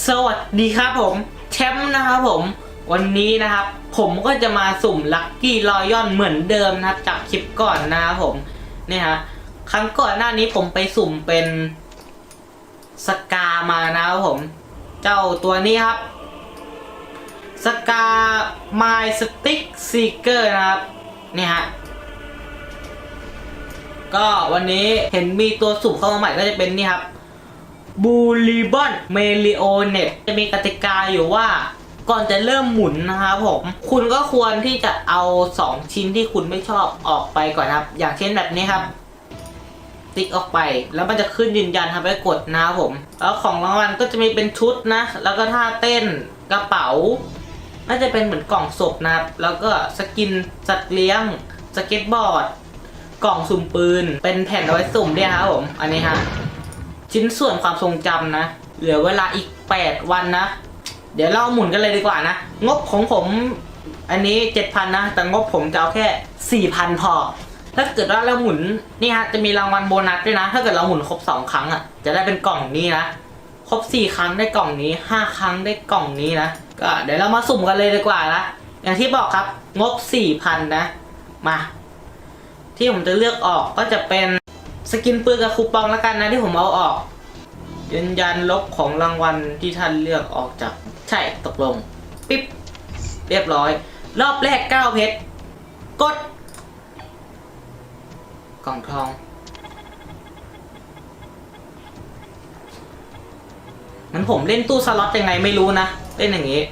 สวัสดีครับผมแชมป์นะครับผม วันนี้นะครับ ผมก็จะมาสุ่มลัคกี้รอยอนเหมือนเดิมนะครับ จากคลิปก่อนนะครับผมเนี่ยฮะครั้งก่อนหน้านี้ผมไปสุ่มเป็นสกามานะครับผม เจ้าตัวนี้ครับสกา My Stick Seeker นะครับเนี่ยฮะก็วันนี้เห็นมีตัวสุ่มเข้ามาใหม่ก็จะเป็นนี่ครับ บูลีบอนเมลิโอเน็ตจะมีกติกาอยู่ว่า ก่อนจะเริ่มหมุนนะครับผม คุณก็ควรที่จะเอา 2 ชิ้นที่คุณไม่ชอบออกไปก่อนครับ อย่างเช่นแบบนี้ครับติ๊กออกไป แล้วมันจะขึ้นยืนยันทำให้กดนะครับผม แล้วของรางวัลก็จะมีเป็นชุดนะ แล้วก็ท่าเต้นกระเป๋า น่าจะเป็นเหมือนกล่องศพนะครับ แล้วก็สกินสัตว์เลี้ยงสเก็ตบอร์ด กล่องสุ่มปืน เป็นแผ่นเอาไว้สุ่มเนี่ยครับผม อันนี้ฮะ ชิ้นส่วนความทรงจำนะ เหลือเวลาอีก 8 วันนะ เดี๋ยวเราหมุนกันเลยดีกว่านะ งบของผมอันนี้ 7,000 นะ แต่งบผมจะเอาแค่ 4,000 พอ ถ้าเกิดว่าเราหมุนนี่ฮะจะมีรางวัลโบนัสด้วยนะ ถ้าเกิดเราหมุนครบ 2 ครั้งอะจะได้เป็นกล่องนี้นะ ครบ 4 ครั้งได้กล่องนี้ 5 ครั้งได้กล่องนี้นะ ก็เดี๋ยวเรามาสุ่มกันเลยดีกว่านะอย่างที่บอกครับงบ 4,000 นะ มา ที่ผมจะเลือกออกก็จะเป็น สกินปืนกับคูปองแล้วกันนะที่ผมเอาออก ยืนยันลบของรางวัลที่ท่านเลือกออกจาก ใช่ตกลง ปิ๊บ เรียบร้อย รอบแรก9เพชร กด กล่องทอง มันผมเล่นตู้สล็อตยังไงไม่รู้นะ เล่นอย่างนี้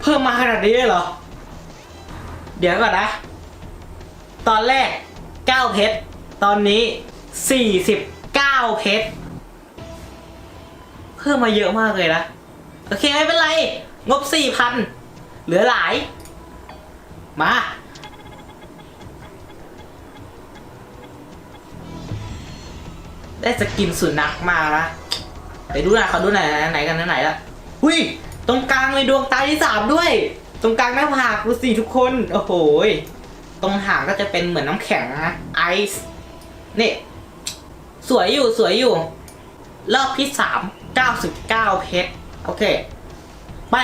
เพิ่มมาขนาดนี้เลยเหรอ เดี๋ยวก่อนนะ ตอนแรก 9 เพชร ตอนนี้ 49 เพชร เพิ่มมาเยอะมากเลยนะ โอเคไม่เป็นไร งบ 4,000 เหลือหลาย มา ได้สกินสุนัขมานะไปดูหน่อยเขาดูหน่อยไหนกันไหนละหุยตรงกลางเลยดวงตาที่สามด้วย ตรงกลางหน้าผากดูสิทุกคน โอ้โหย ตรงหางก็จะเป็นเหมือนน้ำแข็งนะไอซ์นี่ สวยอยู่สวยอยู่ รอบที่สามเก้าสิบเก้าเพชร โอเค ไป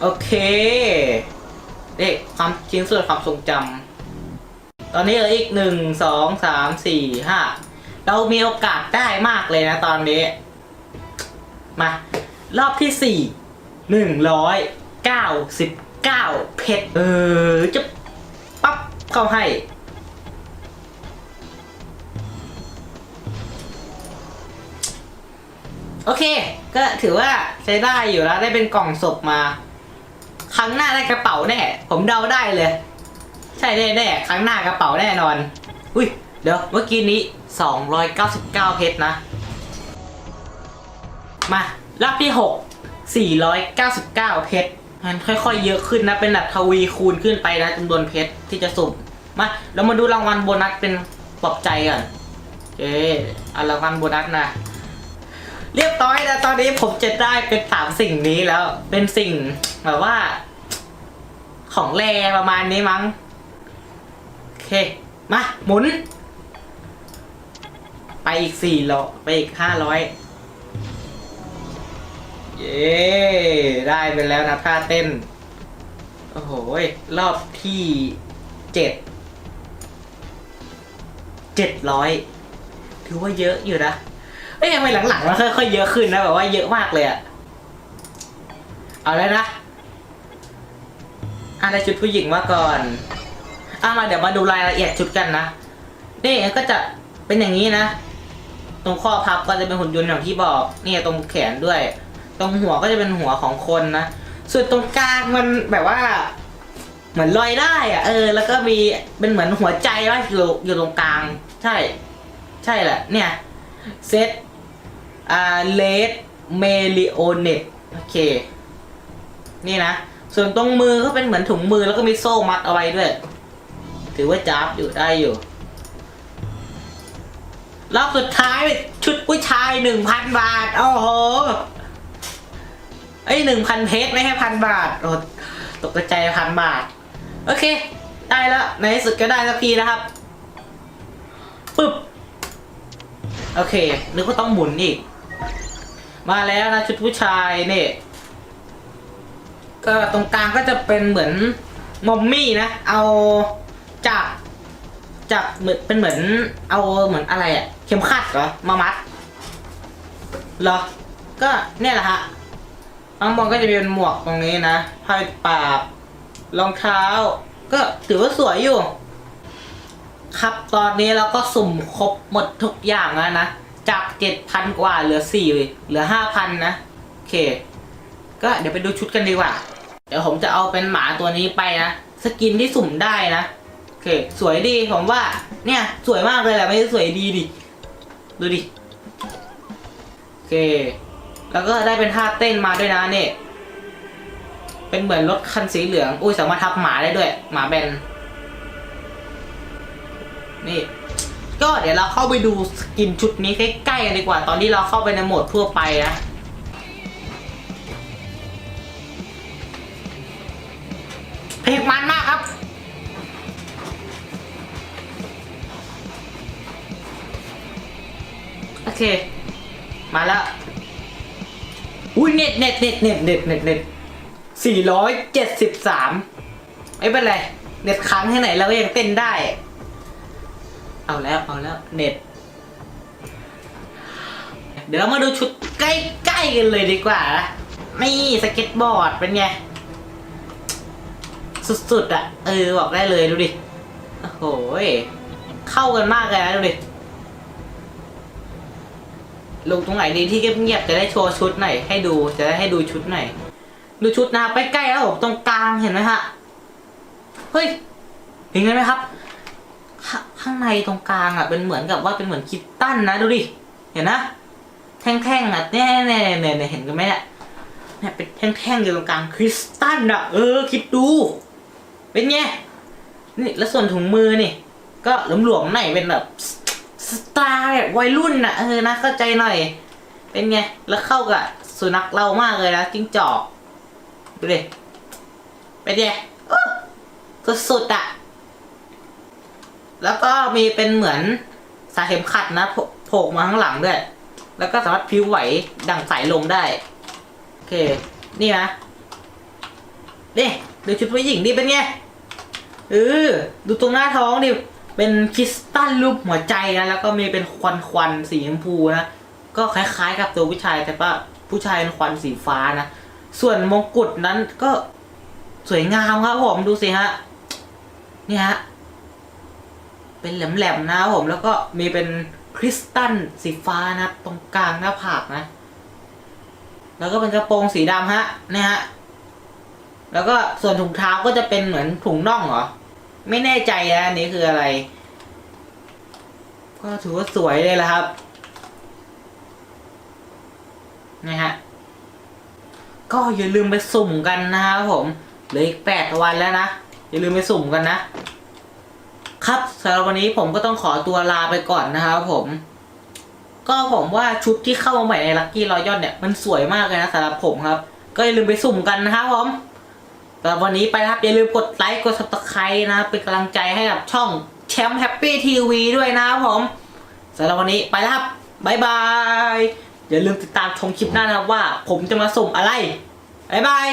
โอเคเด็กความชิ้นส่วนความทรงจำ ตอนนี้เหลืออีกหนึ่งสองสามสี่ห้าเรามีโอกาสได้มากเลยนะตอนนี้ มา รอบที่สี่หนึ่งร้อยเก้าสิบเก้าเพชรเออจะปั๊บเข้าให้ โอเค ก็ถือว่าใช้ได้อยู่แล้ว ได้เป็นกล่องศพมา ครั้งหน้าได้กระเป๋าแน่ ผมเดาได้เลย ใช่แน่แน่ๆครั้งหน้ากระเป๋าแน่นอน อุ้ย เดี๋ยวเมื่อกี้นี้ 299 เพชรนะ มา รอบที่ 6 499 เพชรมันค่อยๆ เยอะขึ้นนะ เป็นแบบทวีคูณขึ้นไปนะจำนวนเพชรที่จะสุ่ม มาเรามาดูรางวัลโบนัสเป็นปลอบใจก่อนโอเคเอารางวัลโบนัสนะ เรียบร้อยแล้วตอนนี้ผมจะได้เป็นสามสิ่งนี้แล้ว เป็นสิ่งแบบว่า ของแรประมาณนี้มั้ง โอเค มาหมุน ไปอีกสี่ร้อยไปอีกห้าร้อย เย้ได้ไปแล้วนะท่าเต้น โอ้โหรอบที่เจ็ดเจ็ดร้อยถือว่าเยอะอยู่นะเอ้ยทำไมหลังๆมันค่อยๆเยอะขึ้นนะแบบว่าเยอะมากเลยอะเอาเลยนะอะได้ชุดผู้หญิงมาก่อนอะมาเดี๋ยวมาดูรายละเอียดชุดกันนะนี่ก็จะเป็นอย่างนี้นะ ตรงข้อพับก็จะเป็นหุ่นยนต์อย่างที่บอก นี่ตรงแขนด้วย ตรงหัวก็จะเป็นหัวของคนนะส่วนตรงกลางมันแบบว่า เหมือนลอยได้อะเออ แล้วก็มีเป็นเหมือนหัวใจว่าอยู่อยู่ตรงกลาง ใช่ ใช่แหละ เนี่ยเซตอ่าเลดเมลิโอเนตโอเค นี่นะ ส่วนตรงมือก็เป็นเหมือนถุงมือแล้วก็มีโซ่มัดเอาไว้ด้วย ถือว่าจับอยู่ได้อยู่รอบสุดท้ายชุดผู้ชายหนึ่งพันบาท โอ้โห ไอ้หนึ่งพันเพชรไม่ใช่พันบาทโอ้ตกใจพันบาท โอเค ได้แล้วในที่สุดก็ได้สักทีนะครับปึ๊บโอเคนึกว่าต้องหมุนอีก มาแล้วนะชุดผู้ชายเนี่ยก็ตรงกลางก็จะเป็นเหมือนมอมมี่นะ เอาจากจากเหมือนเป็นเหมือนเอาเหมือนอะไรอะเข็มขัดเหรอมามัดเหรอ ก็เนี่ยแหละฮะ ข้างบนก็จะเป็นหมวกตรงนี้นะผ้าปากรองเท้า ก็ถือว่าสวยอยู่ ครับตอนนี้เราก็สุ่มครบหมดทุกอย่างแล้วนะ จากเจ็ดพันกว่าเหลือสี่เหลือห้าพันนะ โอเค ก็เดี๋ยวไปดูชุดกันดีกว่า เดี๋ยวผมจะเอาเป็นหมาตัวนี้ไปนะ สกินที่สุ่มได้นะ โอเค สวยดีผมว่า เนี่ย สวยมากเลยแหละไม่ใช่สวยดีดิ ดูดิ โอเค แล้วก็ได้เป็นท่าเต้นมาด้วยนะเนี่ยเป็นเหมือนรถคันสีเหลือง อุ้ยสามารถทับหมาได้ด้วย หมาแบน นี่ ก็เดี๋ยวเราเข้าไปดูสกินชุดนี้ใกล้ๆกันดีกว่า ตอนที่เราเข้าไปในโหมดทั่วไปนะเพลงมันมากครับโอเค มาแล้ว อุ้ยเน็ตเน็ตเน็ตเน็ตเน็ตเน็ตเน็ตสี่ร้อยเจ็ดสิบสามไม่เป็นไร เน็ตค้างที่ไหนเราก็ยังเต้นได้ เอาแล้วเอาแล้วเน็ต เดี๋ยวเรามาดูชุดใกล้ๆกันเลยดีกว่านะนี่สเก็ตบอร์ดเป็นไง สุดๆอะ เออ บอกได้เลยดูดิ โอ้โหเข้ากันมากเลยนะดูดิ ลงตรงไหนดีที่เงียบๆจะได้โชว์ชุดหน่อยให้ดูจะได้ให้ดูชุดหน่อยดูชุดนะไปใกล้แล้วผมตรงกลางเห็นไหมฮะเฮ้ยเห็นไหมครับ ข้างในตรงกลางอะ เป็นเหมือนกับว่าเป็นเหมือนคิตตันนะดูดิเห็นนะแท่งๆอะแน่ๆเนี่ยเห็นกันไหมเนี่ยเนี่ยเป็นแท่งๆอยู่ตรงกลางคริสตัลอะ เออ คิดดู เป็นไงนี่แล้วส่วนถุงมือนี่ ก็หลวมๆหน่อยเป็นแบบ สไตล์แบบวัยรุ่นน่ะเออนะเข้าใจหน่อย เป็นไง แล้วเข้ากับสุนัขเรามากเลยนะจิ้งจอกดูดิเป็นไงสุดๆอะแล้วก็มีเป็นเหมือนสายเข็มขัดนะโผล่มาข้างหลังด้วย แล้วก็สามารถพิ้วไหวดั่งสายลมได้ โอเค นี่นะนี่ดูชุดผู้หญิงดิเป็นไงเออดูตรงหน้าท้องดิ เป็นคริสตัลรูปหัวใจนะแล้วก็มีเป็นควันควันๆสีชมพูนะก็คล้ายๆ กับตัวผู้ชายแต่ว่าผู้ชายเป็นควันสีฟ้านะส่วนมงกุฎนั้นก็สวยงามครับผมดูสิฮะนี่ฮะเป็นแหลมๆนะผมแล้วก็มีเป็นคริสตัลสีฟ้านะตรงกลางหน้าผากนะ แล้วก็เป็นกระโปรงสีดำฮะนี่ฮะแล้วก็ส่วนถุงเท้าก็จะเป็นเหมือนถุงน่องเหรอ ไม่แน่ใจนะอันนี้คืออะไร ก็ถือว่าสวยเลยละครับนะฮะก็อย่าลืมไปสุ่มกันนะครับผมเหลืออีกแปดวันแล้วนะ อย่าลืมไปสุ่มกันนะ ครับสำหรับวันนี้ผมก็ต้องขอตัวลาไปก่อนนะครับผม ก็ผมว่าชุดที่เข้ามาใหม่ในลั c กี้รอยยอนเนี่ยมันสวยมากเลยนะสำหรับผมครับ ก็อย่าลืมไปสุ่มกันนะครับผม สำหรับวันนี้ไปนะครับอย่าลืมกดไลค์กด subscribe นะเป็นกำลังใจให้กับช่องแชมป์แฮปปี้ทีวีด้วยนะครับผมสำหรับวันนี้ไปแล้วครับบ๊ายบายอย่าลืมติดตามชมคลิปหน้านะครับว่า ผมจะมาสุ่มอะไรบายบาย